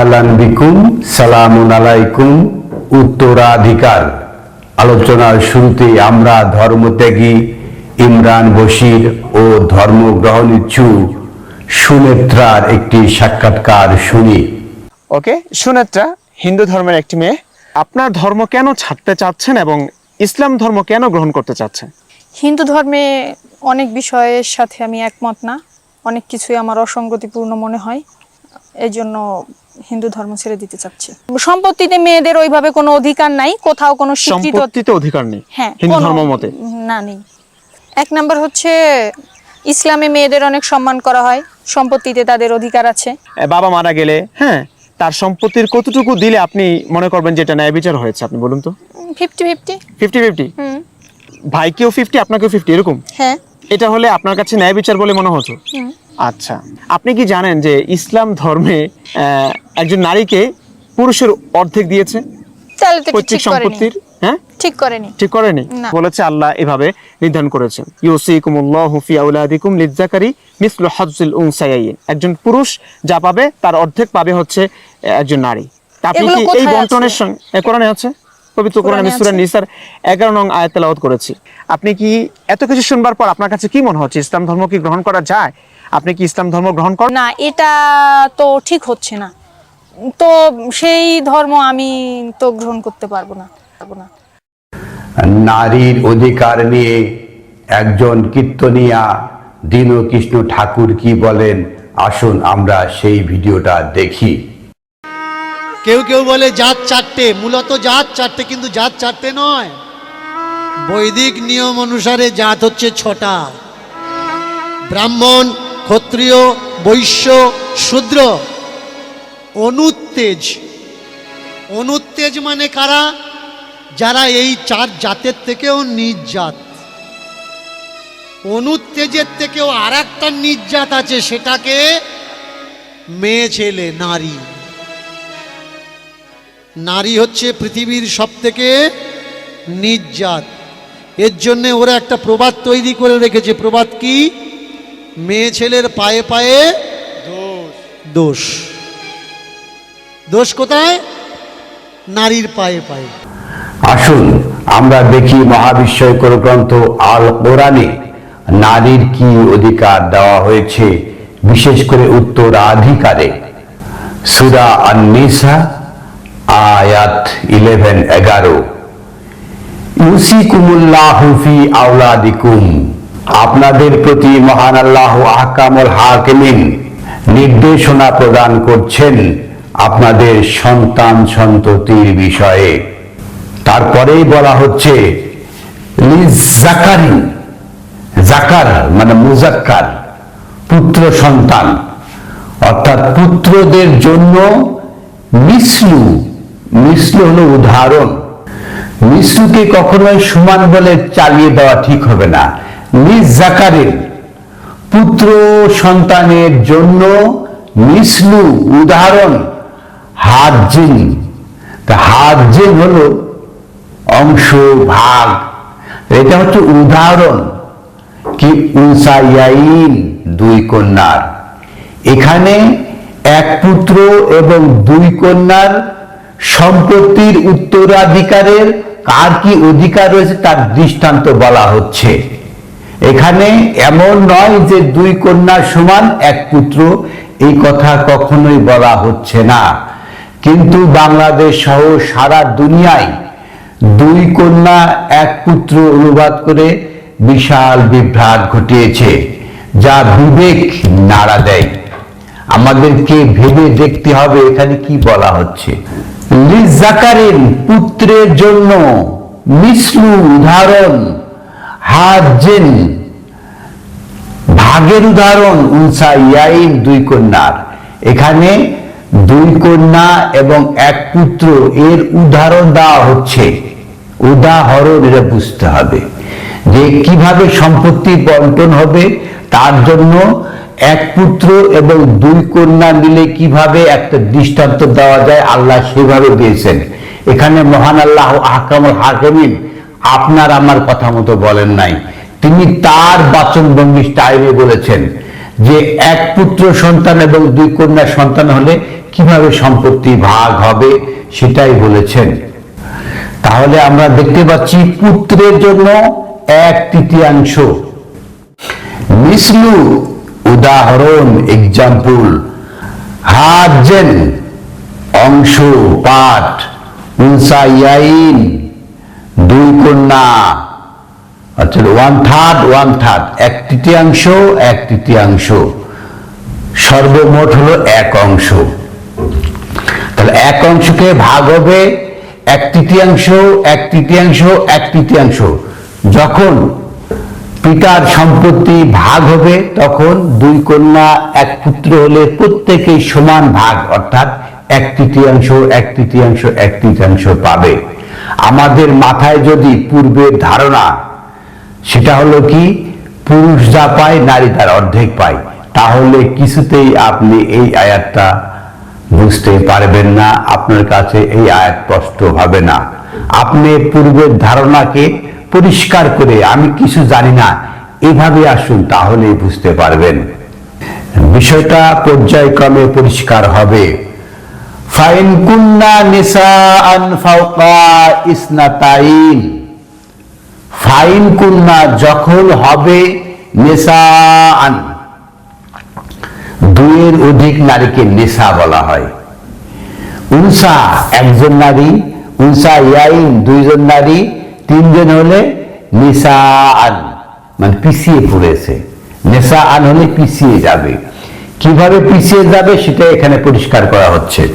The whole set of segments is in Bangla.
আহলান বিকুম সালামুন আলাইকুম উত্তরাধিকার। আলোচনার শুরুতে আমরা ধর্মত্যাগী ইমরান বশির ও ধর্মগ্রহণ ইচ্ছুক সুনেত্রার একটি সাক্ষাৎকার শুনি। ওকে সুনেত্রা হিন্দু ধর্মের একটি মেয়ে। আপনার ধর্ম কেন ছাড়তে চাচ্ছেন এবং ইসলাম ধর্ম কেন গ্রহণ করতে চাচ্ছেন? হিন্দু ধর্মে অনেক বিষয়ের সাথে আমি একমত না। অনেক কিছুই আমার অসঙ্গতিপূর্ণ মনে হয়। এই জন্য হিন্দু ধর্ম ছেড়ে দিতে চাচ্ছি। সম্পত্তিতে মেয়েদের ওইভাবে কোনো অধিকার নাই কোথাও কোনো স্বীকৃত সম্পত্তিতে অধিকার নেই হ্যাঁ হিন্দু ধর্ম মতে। না নেই। এক নাম্বার হচ্ছে ইসলামে মেয়েদের অনেক সম্মান করা হয় সম্পত্তিতে তাদের অধিকার আছে। বাবা মারা গেলে হ্যাঁ তার সম্পত্তির কতটুকু দিলে আপনি মনে করবেন যেটা ন্যায় বিচার হয়েছে আপনি বলুন তো? ফিফটি ফিফটি ফিফটি ফিফটি হুম। ভাইকেও ফিফটি আপনাকেও ফিফটি এরকম? হ্যাঁ। এটা হলে আপনার কাছে ন্যায় বিচার বলে মনে হতো। আচ্ছা। আপনি কি জানেন যে ইসলাম ধর্মে একজন নারীকে পুরুষের অর্ধেক দিয়েছে? পৈতৃক ঠিক করেনি। সম্পত্তির? হ্যাঁ? ঠিক করেনি। ঠিক করেনি? বলেছে আল্লাহ এভাবে নির্ধারণ করেছেন। ইউসিকুমুল্লাহু ফি আউলাদিকুম লিজ্জাকারি মিসলু হজ্জুল উনসায়াইন একজন পুরুষ যা পাবে তার অর্ধেক পাবে হচ্ছে একজন নারী। আপনি কি এই বন্টনের সঙ্গে কোরআনে আছে? পবিত্র কোরআন সূরা নিসার 11 নং আয়াত তেলাওয়াত করেছি। আপনি কি এত কিছু শুনবার পর আপনার কাছে কি মনে হচ্ছে ইসলাম ধর্ম কি গ্রহণ করা যায়? আপনি কি ইসলাম ধর্ম গ্রহণ করেন না এটা তো ঠিক হচ্ছে না। তো সেই ধর্ম আমি তো গ্রহণ করতে পারব না পারব না। নারীর অধিকার নিয়ে একজন কীর্তনিয়া দীনকৃষ্ণ ঠাকুর কি বলেন আসুন আমরা সেই ভিডিওটা দেখি। কেউ কেউ বলে জাত চারটে, মূলত জাত চারটে কিন্তু জাত চারটে নয়। বৈদিক নিয়ম অনুসারে জাত হচ্ছে ছটা। ব্রাহ্মণ, ক্ষত্রিয়, বৈশ্য, শূদ্র। অনুত্তেজ। অনুত্তেজ মানে কারা? যারা এই চার জাতের থেকেও নিজ জাত অনুত্তেজের থেকেও আর একটা নিজ জাত আছে, সেটাকে মেয়ে, ছেলে, নারী। নারী হচ্ছে পৃথিবীর সব থেকে নির্যাত। এর জন্য ওরা একটা প্রবাদ তৈরি করে রেখেছে। প্রবাদ কি? মেয়ে ছেলের পায়ে পায়ে দোষ। দোষ। কোথায়? নারীর পায়ে পায়ে। আসুন আমরা দেখি মহাবিস্ময়কর গ্রন্থ আল কোরআনে নারীর কি অধিকার দেওয়া হয়েছে বিশেষ করে উত্তরাধিকারে। সুরা আন-নিসা আয়াত ইলেভেন এগারো। ইউসিকুমুল্লাহু ফি আওলাদিকুম। আপনাদের প্রতি মহান আল্লাহ আহকামুল হাকিমিন নির্দেশনা প্রদান করছেন আপনাদের সন্তান সন্ততির বিষয়ে। তারপরেই বলা হচ্ছে লিজ জাকারিন জাকার মানে মুজাক্কার, পুত্র সন্তান। অর্থাৎ পুত্রদের জন্য মিসলু মিসলু হলো উদাহরণ। মিসলুকে কখনোই সমান বলে চালিয়ে দেওয়া ঠিক হবে না। নিজ জাকারের পুত্র সন্তানের জন্য মিসলু উদাহরণ হাজিন হাজিন হলো অংশ ভাগ। এটা হচ্ছে উদাহরণ। কি? উনসাইয়াইন দুই কন্যার। এখানে এক পুত্র এবং দুই কন্যার সম্পত্তির উত্তরাধিকারের কার কি অধিকার রয়েছে তার দৃষ্টান্ত বলা হচ্ছে। এখানে এমন নয় যে দুই কন্যার সমান এক পুত্র, এই কথা কখনোই বলা হচ্ছে না। কিন্তু বাংলাদেশ সহ সারা দুনিয়ায় দুই কন্যা, এক পুত্র অনুবাদ করে বিশাল বিভ্রাট ঘটিয়েছে, যা বিবেক নাড়া দেয়। আমাদেরকে ভেবে দেখতে হবে এখানে কি বলা হচ্ছে। লিজাকারিন পুত্রের জন্য মিসলু উদাহরণ হাজেন ভাগের উদাহরণ, উনসা ইয়াইন দুই কন্যার। এখানে দুই কন্যা এবং এক পুত্র, এর উদাহরণ দেওয়া হচ্ছে। উদাহরণ এটা বুঝতে হবে যে কীভাবে সম্পত্তি বন্টন হবে, তার জন্য এক পুত্র এবং দুই কন্যা মিলে কীভাবে একটা দৃষ্টান্ত দেওয়া যায়, আল্লাহ সেভাবে দিয়েছেন। এখানে মহান আল্লাহ আহকামুল হাকিমিন আপনার আমার কথা মতো বলেন নাই। তিনি তার বাচনভঙ্গি স্টাইলে বলেছেন যে এক পুত্র সন্তান এবং দুই কন্যা সন্তান হলে কীভাবে সম্পত্তি ভাগ হবে সেটাই বলেছেন। তাহলে আমরা দেখতে পাচ্ছি পুত্রের জন্য এক তৃতীয়াংশ। মিসলু উদাহরণ এক্সাম্পল হাজেন অংশ, পাঠ উনসাইয়াইন দুই কন্যা, অর্থাৎ ওয়ান থার্ড ওয়ান থার্ড এক তৃতীয়াংশ এক তৃতীয়াংশ। সর্বমোট হলো এক অংশ। তাহলে এক অংশকে ভাগ হবে এক তৃতীয়াংশ এক তৃতীয়াংশ এক তৃতীয়াংশ। যখন পিতার সম্পত্তি ভাগ হবে, তখন দুই কন্যা এক পুত্র হলে প্রত্যেকেই সমান ভাগ, অর্থাৎ এক তৃতীয়াংশ এক তৃতীয়াংশ এক তৃতীয়াংশ পাবে। আমাদের মাথায় যদি পূর্বের ধারণা, সেটা হলো কি? পুরুষ যা পায়, নারী তার অর্ধেক পায়। তাহলে কিছুতেই আপনি এই আয়াতটা বুঝতে পারবেন না, আপনার কাছে এই আয়াত স্পষ্ট হবে না। আপনি পূর্বের ধারণাকে পরিষ্কার করে, আমি কিছু জানি না, এভাবে আসুন তাহলেই বুঝতে পারবেন। বিষয়টা পর্যায়ক্রমে পরিষ্কার হবে। ফাইন কুন্না নিসা আন ইসনাতাইন। ফাইন কুন্না যখন হবে নেশান দুইয়ের অধিক নারীকে নেশা বলা হয়। উনসা একজন নারী, উনসা ইয়াইন দুইজন নারী তিনজন হলে নিসা আন মানে পিছিয়ে পড়েছে। নেশা আন হলে পিছিয়ে যাবে। কীভাবে পিছিয়ে যাবে সেটা এখানে পরিষ্কার করা হচ্ছে।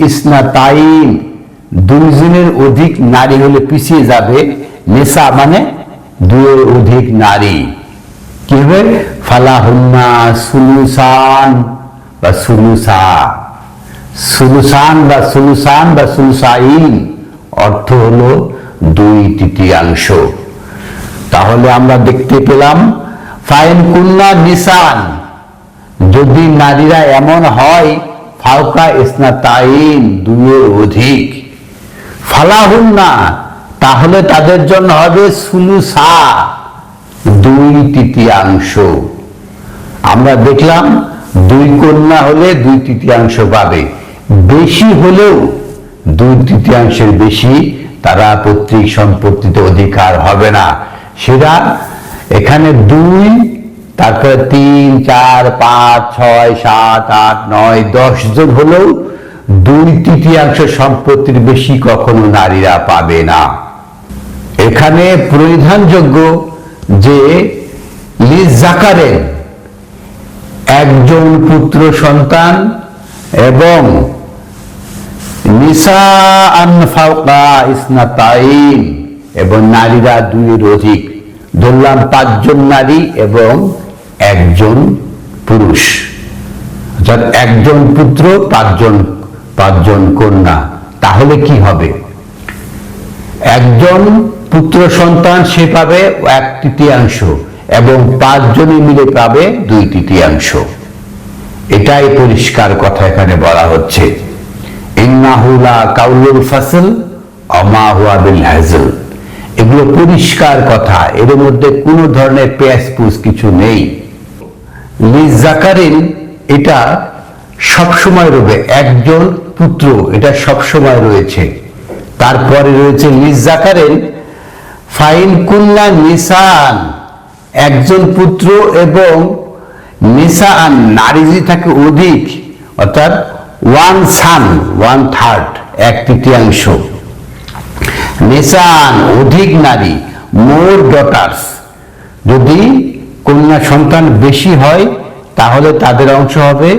ইসনাতাইন, দুইজনের অধিক নারী হলে পিছিয়ে যাবে। নেশা মানে দুয়ের অধিক নারী। কি হবে? ফালাহুন্না সুলুসান বা সুলুসা। সুলুসান বা সুলুসান বা সুলুসাইন অর্থ হল দুই তৃতীয়াংশ। তাহলে আমরা দেখতে পেলাম, ফাইন কুন্না নিসান, যদি নারীরা এমন হয় ফাউকা ইসনাতাইন, দুইয়ের অধিক। ফালাহুন না তাহলে তাদের জন্য হবে সুলুসা, দুই তৃতীয়াংশ। আমরা দেখলাম দুই কন্যা হলে দুই তৃতীয়াংশ পাবে। বেশি হলেও দুই তৃতীয়াংশের বেশি তারা পৈতৃক সম্পত্তিতে অধিকার হবে না। সেটা এখানে দুই, তারপরে তিন, চার, পাঁচ, ছয়, সাত, আট, নয়, দশ জন হলেও দুই তৃতীয়াংশ সম্পত্তির বেশি কখনো নারীরা পাবে না। এখানে পরিধানযোগ্য যে লিজ জাকারের একজন পুত্র সন্তান এবং এবং নারীরা দুইয়ের অধিক। ধরলাম পাঁচজন নারী এবং একজন পুরুষ। অর্থাৎ একজন পুত্র, পাঁচজন পাঁচজন কন্যা। তাহলে কি হবে? একজন পুত্র সন্তান সে পাবে এক তৃতীয়াংশ, এবং পাঁচজনে মিলে পাবে দুই তৃতীয়াংশ। এটাই পরিষ্কার কথা এখানে বলা হচ্ছে। ইন্নাহুলা কাউলুল ফাসল অমা হুয়া বিল হাজল। এগুলো পরিষ্কার কথা, এর মধ্যে কোনো ধরনের পেঁয়াজ কিছু নেই। লিজ জাকারিন, এটা সবসময় রবে, একজন পুত্র, এটা সবসময় রয়েছে। তারপরে রয়েছে লিজ জাকারের ফাইন কুন্না নিসান, একজন পুত্র এবং নিসান, নারী যদি থাকে অধিক, অর্থাৎ ওয়ান সান ওয়ান থার্ড এক তৃতীয়াংশ। নিসান অধিক নারী মোর ডটার্স যদি কন্যা সন্তান বেশি হয়, তাহলে তাদের অংশ হবে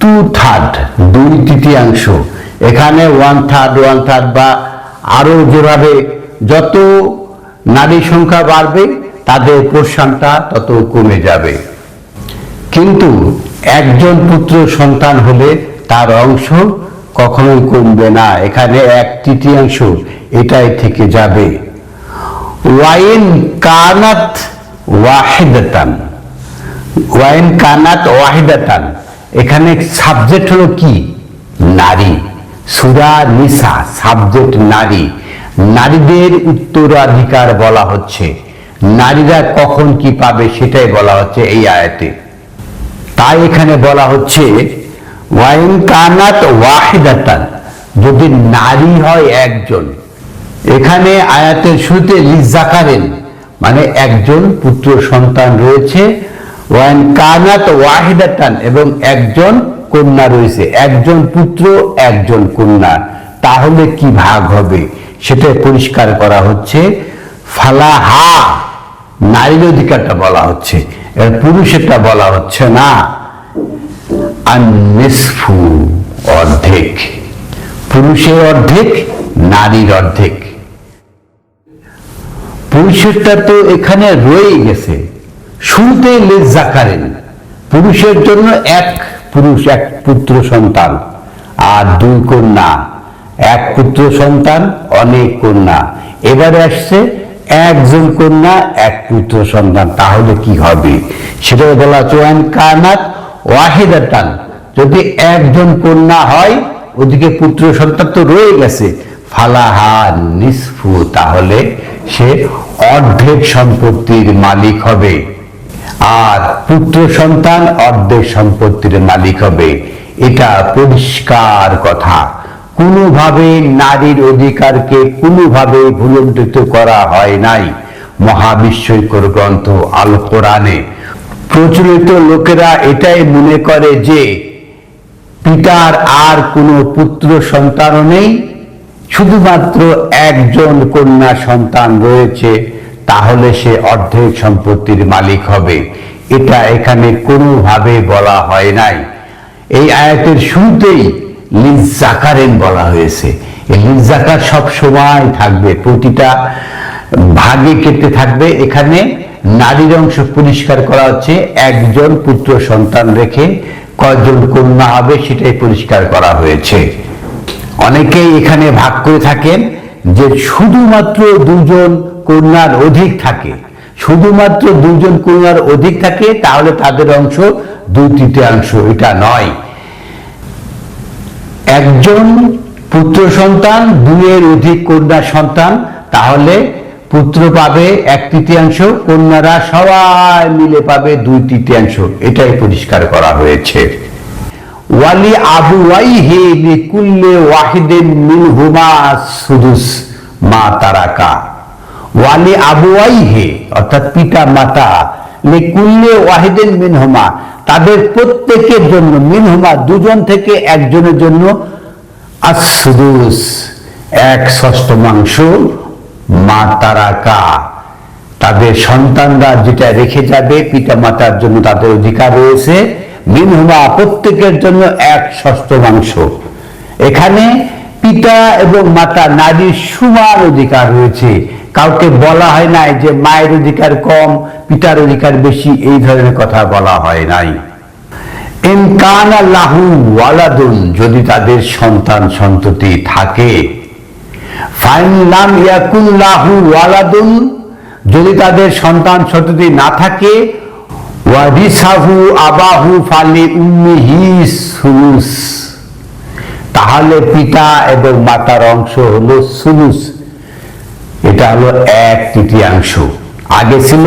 টু থার্ড দুই তৃতীয়াংশ। এখানে ওয়ান থার্ড ওয়ান থার্ড বা আরও যেভাবে যত নারী সংখ্যা বাড়বে, তাদের পোর্শনটা তত কমে যাবে। কিন্তু একজন পুত্র সন্তান হলে তার অংশ কখনোই কমবে না। এখানে এক তৃতীয়াংশ এটাই থেকে যাবে। ওয়াইন কানাত ওয়াহিদাতান। ওয়াইন কানাত ওয়াহিদাতান। এখানে সাবজেক্ট হলো কি? নারী। সুরা নিসা সাবজেক্ট নারী। নারীদের উত্তরাধিকার বলা হচ্ছে। নারীরা কখন কি পাবে সেটাই বলা হচ্ছে এই আয়াতে। তাই এখানে বলা হচ্ছে, ওয়াইন কানাত ওয়াহিদাতান যদি নারী হয় একজন। এখানে আয়াতের শুরুতে লিজাকারেন মানে একজন পুত্র সন্তান রয়েছে। ওয়াইন কানাত ওয়াহিদাতান এবং একজন কন্যা রয়েছে। একজন পুত্র, একজন কন্যা। তাহলে কি ভাগ হবে? সেটা পরিষ্কার করা হচ্ছে। ফালাহা, নারীর অধিকারটা বলা হচ্ছে। এবার পুরুষেরটা বলা হচ্ছে না। আর অর্ধেক। পুরুষের অর্ধেক, নারীর অর্ধেক। পুরুষেরটা তো এখানে রয়ে গেছে। শুরুতে লেজাকারেন পুরুষের জন্য এক পুরুষ, এক পুত্র সন্তান আর দুই কন্যা। এক পুত্র সন্তান, অনেক কন্যা। এবারে আসছে একজন কন্যা, এক পুত্র সন্তান, তাহলে কি হবে? সেটা বলা চোয়ান কানাত ওয়াহিদাতান। যদি একজন কন্যা হয়, ওদিকে পুত্র সন্তান তো রয়ে গেছে, ফালাহা নিসফু, তাহলে সে অর্ধেক সম্পত্তির মালিক হবে। আর পুত্র সন্তান অর্ধেক সম্পত্তির মালিক হবে। এটা পরিষ্কার কথা। কোনোভাবে নারীর অধিকারকে কোনোভাবে ভুলণ্ঠিত করা হয় নাই। মহাবিশ্বকর গ্রন্থ আল কোরআনে। প্রচলিত লোকেরা এটাই মনে করে যে, পিতার আর কোনো পুত্র সন্তান নেই, শুধুমাত্র একজন কন্যা সন্তান রয়েছে, তাহলে সে অর্ধেক সম্পত্তির মালিক হবে। এটা এখানে কোনোভাবে বলা হয় নাই। এই আয়াতের শুরুতেই লিজাকারেন বলা হয়েছে। লিজাকার সব সময় থাকবে, প্রতিটা ভাগে কেটে থাকবে। এখানে নারীর অংশ পরিষ্কার করা হচ্ছে, একজন পুত্র সন্তান রেখে কয়জন কন্যা হবে সেটাই পরিষ্কার করা হয়েছে। অনেকেই এখানে ভাগ করে থাকেন যে শুধুমাত্র দুজন কন্যার অধিক থাকে। শুধুমাত্র দুজন কন্যার অধিক থাকে, তাহলে তাদের অংশ দুই তৃতীয়াংশ এটা নয়। একজন পুত্র সন্তান, দুইয়ের অধিক কন্যা সন্তান, তাহলে পুত্র পাবে এক তৃতীয়াংশ, কন্যারা সবাই মিলে পাবে দুই তৃতীয়াংশ। এটাই পরিষ্কার করা হয়েছে। ওয়ালি আবু ওয়াইহি লিকুল্লে ওয়াহিদিন মিনহুমা সুদুস মা তারাকা। ওয়ালি আবু ওয়াইহি অর্থাৎ পিতা মাতা লিকুল্লে ওয়াহিদিন মিনহুমা, তাদের প্রত্যেকের জন্য, মিনহুমা দুজন থেকে একজনের জন্য আসুদুস এক ষষ্ঠমাংশ মা তারাকা। তাদের সন্তানরা যেটা রেখে যাবে পিতা মাতার জন্য তাদের অধিকার রয়েছে। মিনহুমা প্রত্যেকের জন্য এক ষষ্ঠমাংশ এখানে পিতা এবং মাতা, নারীর সমান অধিকার রয়েছে। কাউকে বলা হয় নাই যে মায়ের অধিকার কম, পিতার অধিকার বেশি, এই ধরনের কথা বলা হয় নাই। ইনকান লাহু ওয়ালাদুন, যদি তাদের সন্তান সন্ততি থাকে, ফাইন লাম ইয়াকুন লাহু ওয়ালাদুন, যদি তাদের সন্তান সন্ততি না থাকে, ওয়ারিসাহু আবাহু ফালি উম্মিহি সুলুস। তাহলে পিতা এবং মাতার অংশ হলো সুলুস। এটা হলো এক তৃতীয়াংশ। আগে ছিল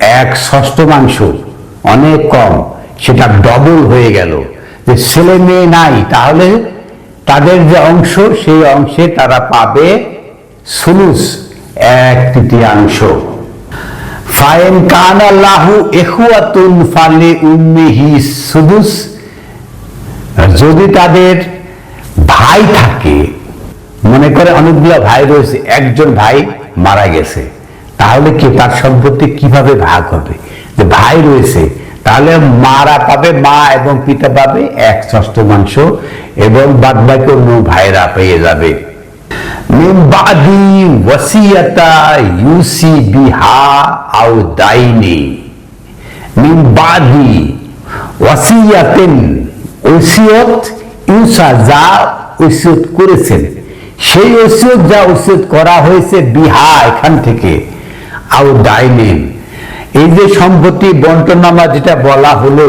এক ষষ্ঠমাংশ অনেক কম, সেটা ডবল হয়ে গেল। যে ছেলে মেয়ে নাই, তাহলে তাদের যে অংশ, সেই অংশে তারা পাবে সুলুস, এক তৃতীয়াংশ। ফাইন কান আল্লাহু এখুয়াতুন ফালি সুদুস। যদি তাদের ভাই থাকে মনে করে অনেকগুলো ভাই রয়েছে, একজন ভাই মারা গেছে। তাহলে কি তার সম্পত্তি কীভাবে ভাগ হবে? যে ভাই রয়েছে, তাহলে মারা পাবে, মা এবং পিতা পাবে এক ষষ্ঠমাংশ এবং বাদ বাকি অন্য ভাইরা পেয়ে যাবে। ওয়াসিয়াতা ইউসি বিহা ইউসা যা ওসিয়ত করেছেন। সেই ওসিয়ত যা ওসিয়ত করা হয়েছে বিহা এখান থেকে। আও দাইনিন এই যে সম্পত্তি বন্টনামা যেটা বলা হলো,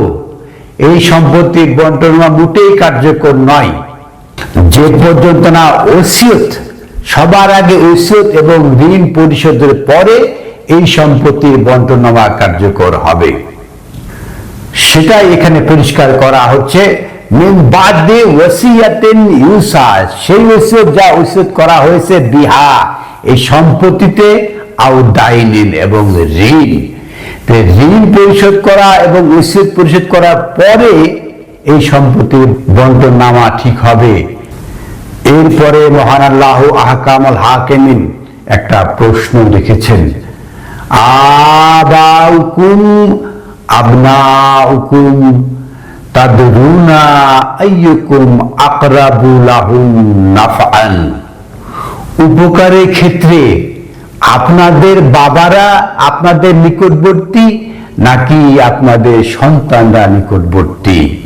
এই সম্পত্তি বন্টনামা মোটেই কার্যকর নয়। যে পর্যন্ত না ওসিয়ত, সবার আগে ঐসত এবং ঋণ পরিশোধের পরে এই সম্পত্তির বন্টনামা কার্যকর হবে। সেটাই এখানে পরিষ্কার করা হচ্ছে। মিন বাদে ওয়াসিয়াতেন ইউসা, সেই ওসিয়ত যা ওসিয়ত করা হয়েছে বিহা, এই সম্পত্তিতে এবং ঋণ। ঋণ পরিশোধ করা এবং ওসিয়ত পরিশোধ করার পরে এই সম্পত্তির ঠিক হবে। এরপরে মহান আল্লাহ আহকামুল হাকিমিন একটা প্রশ্ন লিখেছেন, আবাউকুম আবনাউকুম উপকারের ক্ষেত্রে আপনাদের বাবারা আপনাদের নিকটবর্তী নাকি আপনাদের সন্তানরা নিকটবর্তী?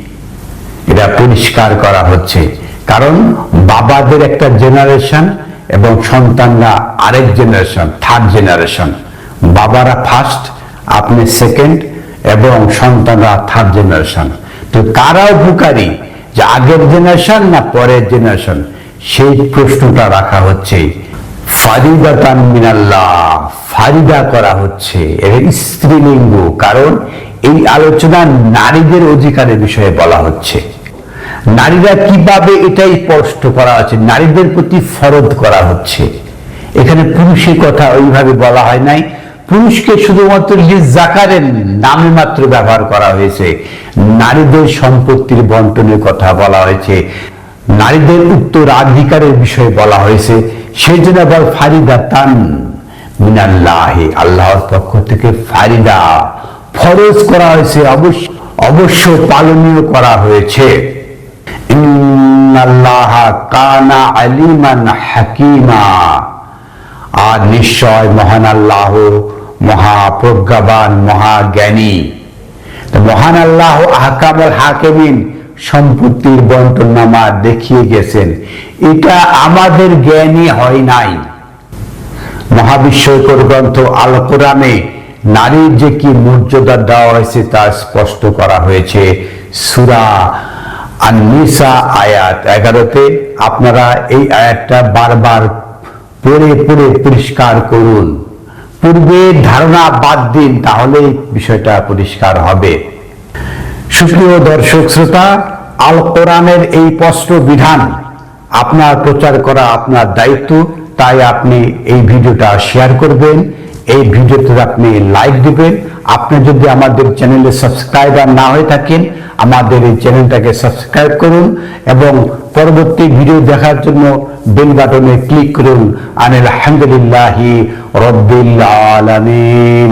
এটা পরিষ্কার করা হচ্ছে। কারণ বাবাদের একটা জেনারেশন এবং সন্তানরা আরেক জেনারেশন, থার্ড জেনারেশন। বাবারা ফার্স্ট, আপনি সেকেন্ড এবং সন্তানরা থার্ড জেনারেশন। তো কারা উপকারী? যে আগের জেনারেশন না পরের জেনারেশন সেই প্রশ্নটা রাখা হচ্ছে ফারিদা করা হচ্ছে এর স্ত্রীলিঙ্গ। কারণ এই আলোচনা নারীদের অধিকারের বিষয়ে বলা হচ্ছে। নারীরা কীভাবে এটাই স্পষ্ট করা হচ্ছে নারীদের প্রতি ফরদ করা হচ্ছে। এখানে পুরুষের কথা ওইভাবে বলা হয় নাই। পুরুষকে শুধুমাত্র জাকারের নামে মাত্র ব্যবহার করা হয়েছে, নারীদের সম্পত্তির বন্টনের কথা বলা হয়েছে, নারীদের উত্তরাধিকারের বিষয়ে বলা হয়েছে, সেই জন্য আবার ফারিদা তান মিনাল্লাহে, আল্লাহর পক্ষ থেকে ফারিদা ফরজ করা হয়েছে, অবশ্য অবশ্য পালনীয় করা হয়েছে। কানা আলিমান হাকিমা। আর নিশ্চয় মহান আল্লাহ মহাপ্রজ্ঞাবান, মহাজ্ঞানী। মহান আল্লাহ আহকামুল হাকিমিন সম্পত্তির বন্টনামা দেখিয়ে গেছেন। এটা আমাদের জ্ঞানী হয় নাই। মহাবিশ্বকর গ্রন্থ আল কোরআনে নারীর যে কি মর্যাদা দেওয়া হয়েছে তা স্পষ্ট করা হয়েছে। সুরা আনিসা আয়াত এগারোতে আপনারা এই আয়াতটা বারবার পড়ে পড়ে পরিষ্কার করুন। পূর্বের ধারণা বাদ দিন তাহলে বিষয়টা পরিষ্কার হবে। সুপ্রিয় দর্শক শ্রোতা আল কোরআনের এই স্পষ্ট বিধান আপনার প্রচার করা আপনার দায়িত্ব, তাই আপনি এই ভিডিওটা শেয়ার করবেন। এই ভিডিওতে আপনি লাইক দিবেন। আপনি যদি আমাদের চ্যানেলে সাবস্ক্রাইবার না হয়ে থাকেন, আমাদের এই চ্যানেলটাকে সাবস্ক্রাইব করুন এবং পরবর্তী ভিডিও দেখার জন্য বেল বাটনে ক্লিক করুন। আনিল আলহামদুলিল্লাহি রব্বিল আলামিন।